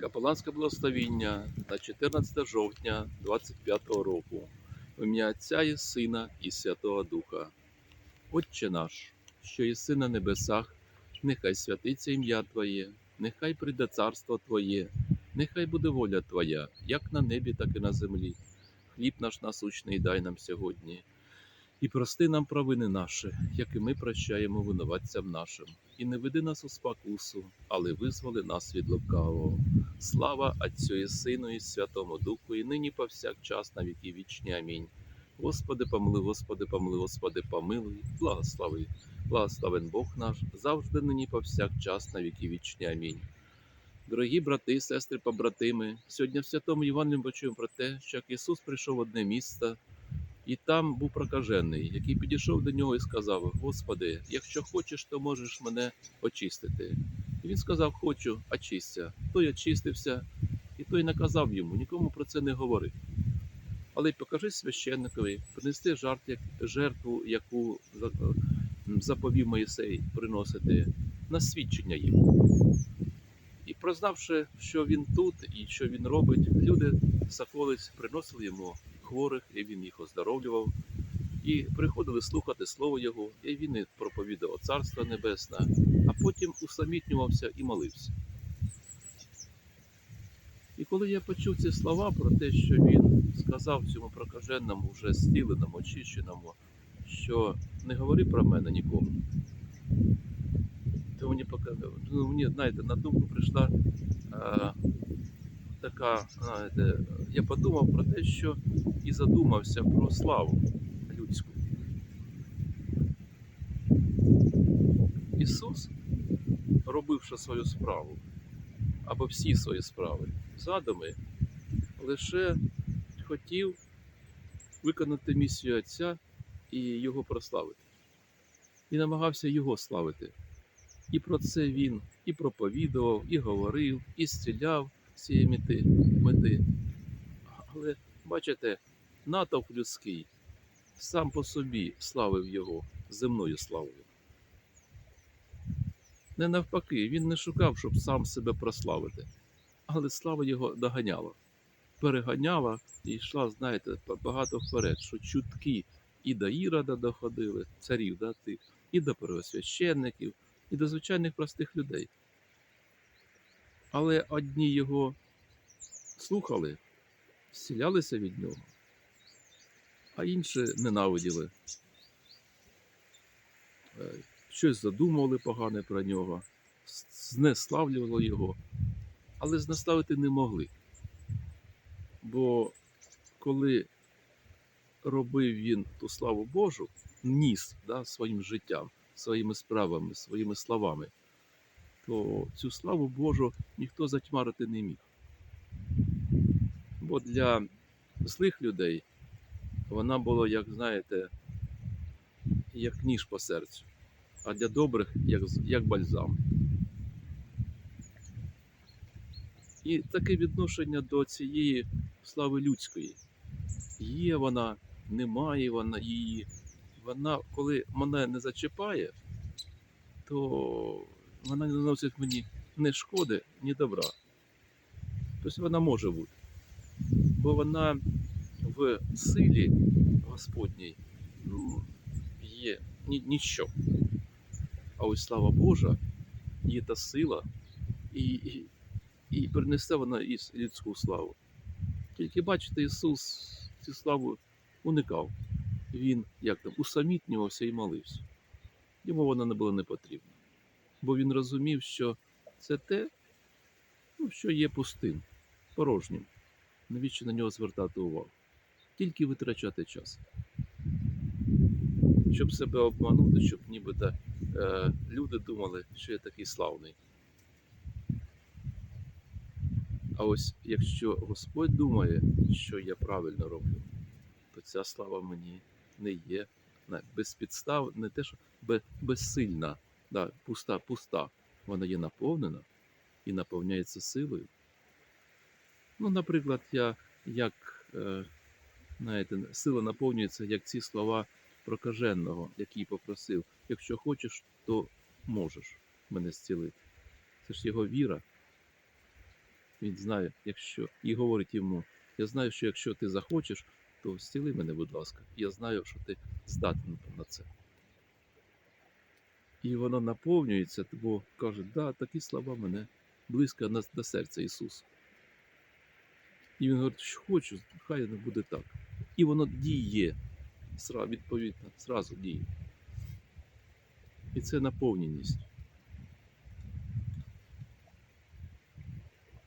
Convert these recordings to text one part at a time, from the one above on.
Капеланське благословіння на 14 жовтня 25 року. В ім'я Отця і Сина і Святого Духа. Отче наш, що єси на небесах, нехай святиться ім'я Твоє, нехай прийде царство Твоє, нехай буде воля Твоя, як на небі, так і на землі. Хліб наш насущний дай нам сьогодні. І прости нам провини наші, як і ми прощаємо винуватцям нашим. І не веди нас у спокусу, але визволи нас від лукавого. Слава Отцю і Сину, і Святому Духу, і нині повсякчас на віки вічні. Амінь. Господи, помилуй, Господи, помилуй, Господи, помилуй, благослови. Благословен Бог наш, завжди нині повсякчас на віки вічні. Амінь. Дорогі брати, сестри, побратими, сьогодні в Святому Євангелії ми почуємо про те, що як Ісус прийшов в одне місто, і там був прокажений, який підійшов до нього і сказав: Господи, якщо хочеш, то можеш мене очистити. І він сказав: Хочу, очисться. Той очистився, і той наказав йому, нікому про це не говори. Але покажи священникові, принести жертву, яку заповів Моїсей приносити на свідчення їм. І прознавши, що він тут і що він робить, люди з околиць приносили йому хворих, і він їх оздоровлював. І приходили слухати слово Його, і він проповідав Царство Небесне, а потім усамітнювався і молився. І коли я почув ці слова про те, що він сказав цьому прокаженному, вже стіленому, очищеному, що не говори про мене нікому, то мені ну, мені, знаєте, на думку прийшла е, така, знаєте, я подумав про те, що і задумався про славу людську. Ісус, робивши свою справу, або всі свої справи, задуми, лише хотів виконати місію Отця і Його прославити. І намагався Його славити. І про це він і проповідував, і говорив, і з цієї мети, мети. Але бачите, натовп людський сам по собі славив його земною славою. Не навпаки, він не шукав, щоб сам себе прославити, але слава його доганяла, переганяла і йшла, знаєте, багато вперед, що чутки і до Ірода доходили, царів, да, тих, і до первосвященників, і до звичайних простих людей. Але одні його слухали, зцілялися від нього, а інші ненавиділи. Е, Щось задумували погане про нього, знеславлювали його, але знеславити не могли. Бо коли робив він ту славу Божу, ніс да, своїм життям, своїми справами, своїми словами, то цю славу Божу ніхто затьмарити не міг. Бо для злих людей вона була, як знаєте, як ніж по серцю, а для добрих як, як бальзам. І таке відношення до цієї слави людської. Є вона, немає вона її. Вона, коли мене не зачіпає, то вона не наносить мені ні шкоди, ні добра. Тобто вона може бути. Бо вона в силі Господній є ні, ніщо. А ось слава Божа є та сила, і, і, і принесе вона і людську славу. Тільки бачите, Ісус цю славу уникав. Він як там усамітнювався і молився. Йому вона не була не потрібна. Бо він розумів, що це те, ну, що є пустим, порожнім. Навіщо на нього звертати увагу? Тільки витрачати час. Щоб себе обманути, щоб нібито е, люди думали, що я такий славний. А ось якщо Господь думає, що я правильно роблю, то ця слава мені не є без підстав, не те, що бе- безсильна, да, пуста, пуста. Вона є наповнена і наповняється силою. Ну, наприклад, я як е, знаєте, сила наповнюється, як ці слова прокаженого, який попросив: якщо хочеш, то можеш мене зцілити. Це ж його віра. Він знає, якщо і говорить йому: я знаю, що якщо ти захочеш, то зціли мене, будь ласка. Я знаю, що ти здатен на це. І воно наповнюється, бо каже, да, такі слова мене близько до серця Ісус. І він говорить, що хочу, хай не буде так. І воно діє. Відповідно, зразу діє. І це наповненість.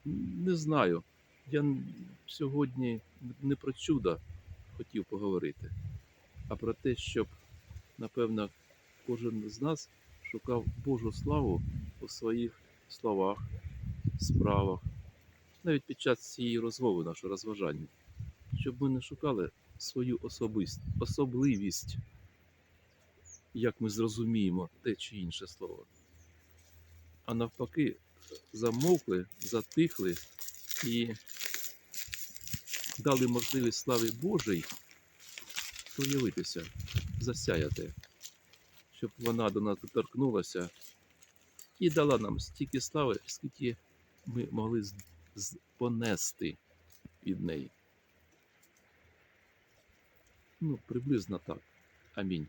Не знаю. Я сьогодні не про чудо хотів поговорити, а про те, щоб, напевно, кожен з нас шукав Божу славу у своїх словах, справах, навіть під час цієї розмови, нашого розважання, щоб ми не шукали свою особист, особливість, як ми зрозуміємо те чи інше слово, а навпаки, замовкли, затихли і дали можливість славі Божій проявитися, засяяти, щоб вона до нас доторкнулася і дала нам стільки слави, скільки ми могли понести від неї. Ну, приблизно так. Амінь.